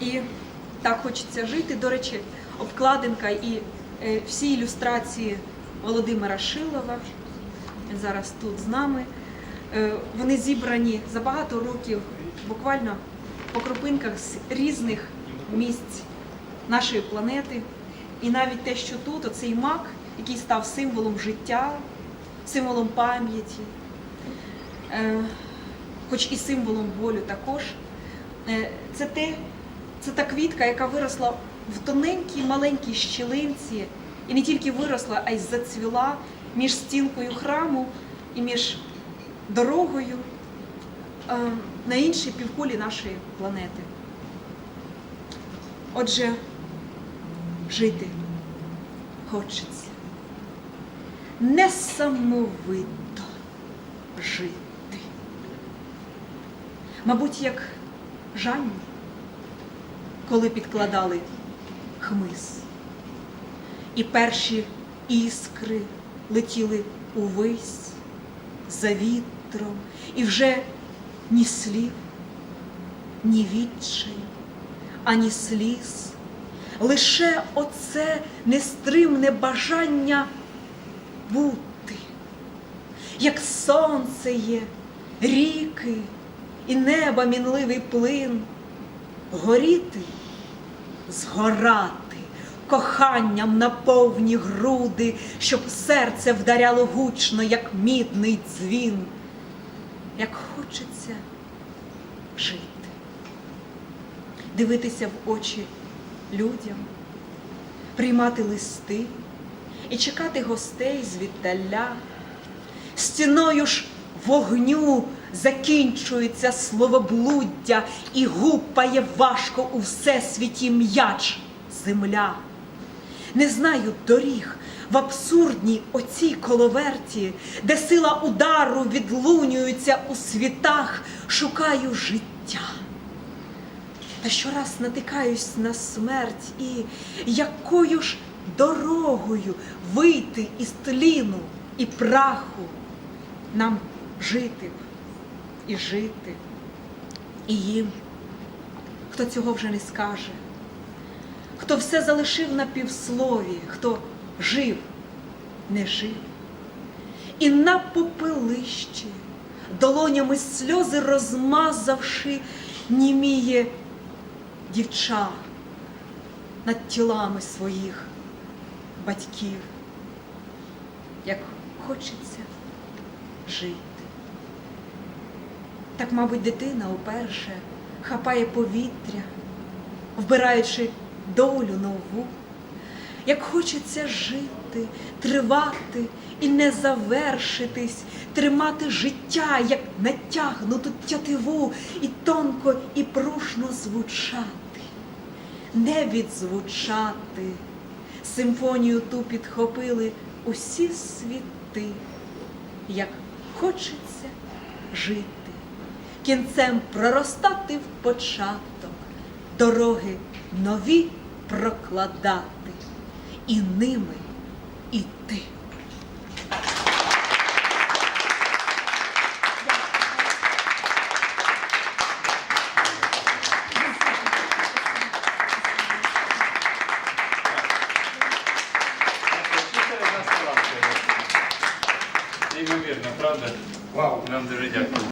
І так хочеться жити. До речі, обкладинка і е, всі ілюстрації Володимира Шилова. Зараз тут з нами. Е, Вони зібрані за багато років, буквально по кропинках з різних місць нашої планети. І навіть те, що тут, оцей мак, який став символом життя, символом пам'яті, е, хоч і символом болю також. Це те, це та квітка, яка виросла в тоненькій маленькій щілинці, і не тільки виросла, а й зацвіла між стінкою храму і між дорогою е, на іншій півкулі нашої планети. Отже, жити хочеться. Несамовито жити. Мабуть, як Жанні, коли підкладали хмиз. І перші іскри летіли увесь за вітром, і вже ні слів, ні відчай, ані сліз, лише оце нестримне бажання бути, як сонце є, ріки і неба мінливий плин, горіти, згорати коханням на повні груди, щоб серце вдаряло гучно, як мідний дзвін, як хочеться жити, дивитися в очі людям, приймати листи і чекати гостей звіддаля. Стіною ж вогню закінчується словоблуддя і гупає важко у всесвіті м'яч земля. Не знаю доріг в абсурдній оцій коловерті, де сила удару відлунюється у світах, шукаю життя. Та щораз натикаюсь на смерть і якою ж дорогою вийти із тліну і праху нам жити і жити, і їм, хто цього вже не скаже, хто все залишив на півслові, хто жив, не жив, і на попелищі, долонями сльози розмазавши, німіє дівча над тілами своїх батьків, як хочеться жити. Так, мабуть, дитина уперше хапає повітря, вбираючи долю нову, як хочеться жити, тривати і не завершитись, тримати життя, як натягнуту тятиву, і тонко і прушно звучати, не відзвучати. Симфонію ту підхопили усі світи, як хочеться жити, кінцем проростати в початок, дороги нові прокладати і ними іти. Неймовірно, правда? Вау! Нам дуже дякую.